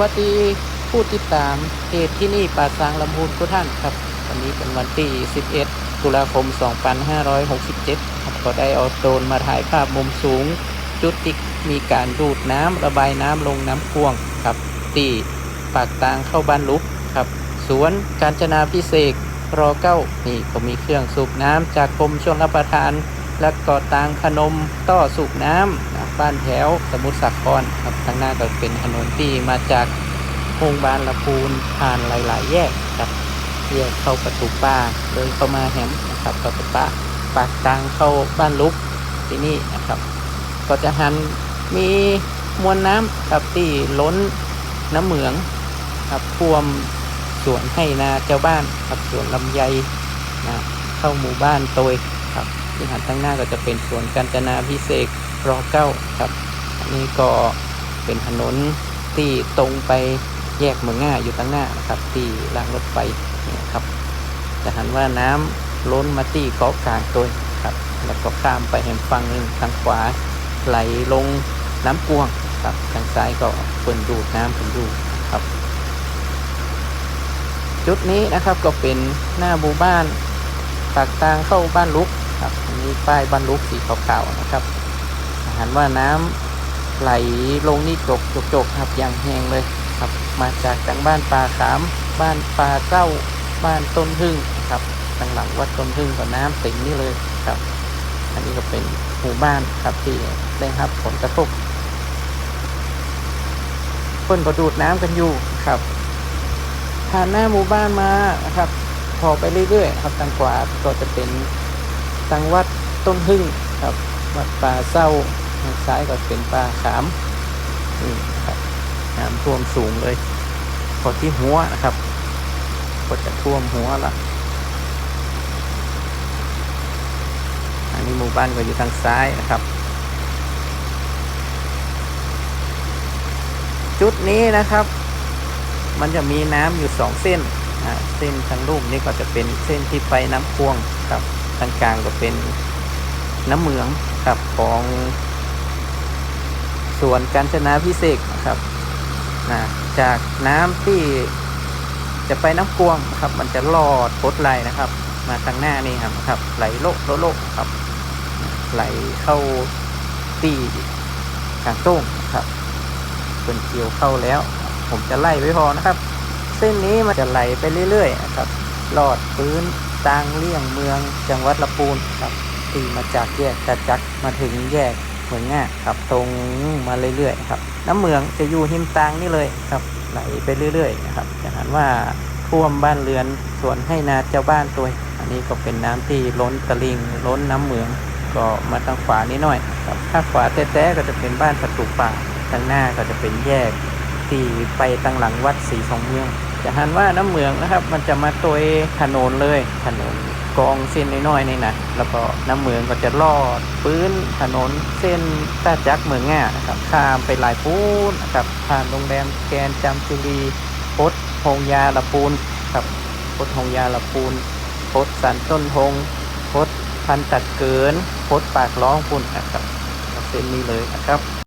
วัสดีผู้ติดตามเพจที่นี่ป่าซางลำพูนทุกท่านครับ วันนี้เป็นวันที่ 11 ตุลาคม 2567ครับก็ได้เอาโดรนมาถ่ายภาพมุมสูง จุดที่มีการดูดน้ำระบายน้ำลงน้ำพ่วงครับที่ปากทางเข้าบ้านลุกครับ สวนกาญจนาพิเศษรอเก้านี่ก็มีเครื่องสูบน้ำจากกรมชลประทาน และก่อตางพนมต้อสูบน้ำนะบ้านแถวสมุทรสาครครับทางหน้าก็เป็นถนนที่มาจากโรงพยาบาลละปูนผ่านหลาย ๆ แยกครับแยกเข้าประตูป้าเลยเข้ามาแหมนะครับประตูป้าปากทางเข้าบ้านลุกที่นี่นะครับ ก็จะหันมีมวลน้ำครับที่ล้นน้ำเหมืองครับท่วมสวนให้นาเจ้าบ้านครับสวนลำไยนะเข้าหมู่บ้านโตย ที่หันตั้งหน้าก็จะเป็นสวนกาญจนาพิเศษรอเก้าครับ อันนี้ก็เป็นถนนที่ตรงไปแยกเมืองง่าอยู่ตั้งหน้านะครับที่รางรถไฟนี่ครับจะหันว่าน้ำล้นมาที่เกาะกลางตัวครับ แล้วก็ข้ามไปแห่งฝั่งหนึ่งทางขวาไหลลงน้ำกวงครับทางซ้ายก็เปินดูดน้ำเปินดูดครับ จุดนี้นะครับก็เป็นหน้าหมู่บ้านปากทางเข้าบ้านลุก ครับนี้ป้ายบรรลุกสีขาวๆนะครับหารว่าน้ำไหลลงนี่จกจกจกครับอย่างแห้งเลยครับ มาจากทางบ้านป่าขาม บ้านป่าเจ้าบ้านต้นพึ่งครับทางหลังวัดต้นพึ่งก็น้ำเต็มนี่เลยครับ อันนี้ก็เป็นหมู่บ้านครับที่ได้รับผลกระทบคนก็ดูดน้ำกันอยู่ครับผ่านหน้าหมู่บ้านมานะครับพอไปเรื่อยๆครับทางขวาก็จะเป็น ทางวัดต้นพึ่งครับวัดป่าเศร้าทางซ้ายก็เป็นป่าขามนี่ครับน้ำท่วมสูงเลยพอที่หัวนะครับก็จะท่วมหัวละอันนี้หมู่บ้านก็อยู่ทางซ้ายนะครับ จุดนี้นะครับ มันจะมีน้ำอยู่สองเส้นเส้นทางลูกนี่ก็จะเป็นเส้นที่ไปน้ำพ่วงครับ ทางกลางก็เป็นน้ำเหมืองครับของส่วนกาญจนาพิเศษนะครับนะจากน้ำที่จะไปน้ำกวงนะครับ มันจะลอดพดไหลนะครับ มาทางหน้านี่ครับครับ ไหลโลกโลโลกครับ ไหลเข้าตีทางโต้งครับเป็นเกี่ยวเข้าแล้ว ผมจะไล่ไว้พอนะครับ เส้นนี้มันจะไหลไปเรื่อยๆนะครับลอดพื้น ตางเลี่ยงเมืองจังหวัดลำพูนครับที่มาจากแยกกระจักมาถึงแยกเหมืองง่าครับตรงมาเรื่อยๆครับ น้ำเมืองจะอยู่หิมตางนี่เลยครับไหลไปเรื่อยๆนะครับจะเหันว่าท่วมบ้านเรือนส่วนให้นาเจ้าบ้านตัว อันนี้ก็เป็นน้ำที่ล้นตลิ่งล้นน้ำเมืองก็มาทางขวานิดหน่อยครับถ้าขวาแต้ๆก็จะเป็นบ้านประตูป่าทางหน้าก็จะเป็นแยกที่ไปตั้งหลังวัดสีสองเมือง จะหันว่าน้ำเหมืองนะครับ มันจะมาตัวถนนเลยถนนกองเส้นน้อยๆนี่นะแล้วก็น้ำเหมืองก็จะลอดปื้นถนนเส้นตาจักเมืองง่านะครับข้ามไปหลายปูนนะครับผ่านโรงแรมแกนจำจุรีพดหงยาละปูนครับพดหงยาละปูนพดสันต้นทงพดพันตัดเกินพดปากร้องปุ่นนะครับเส้นนี้เลยนะครับ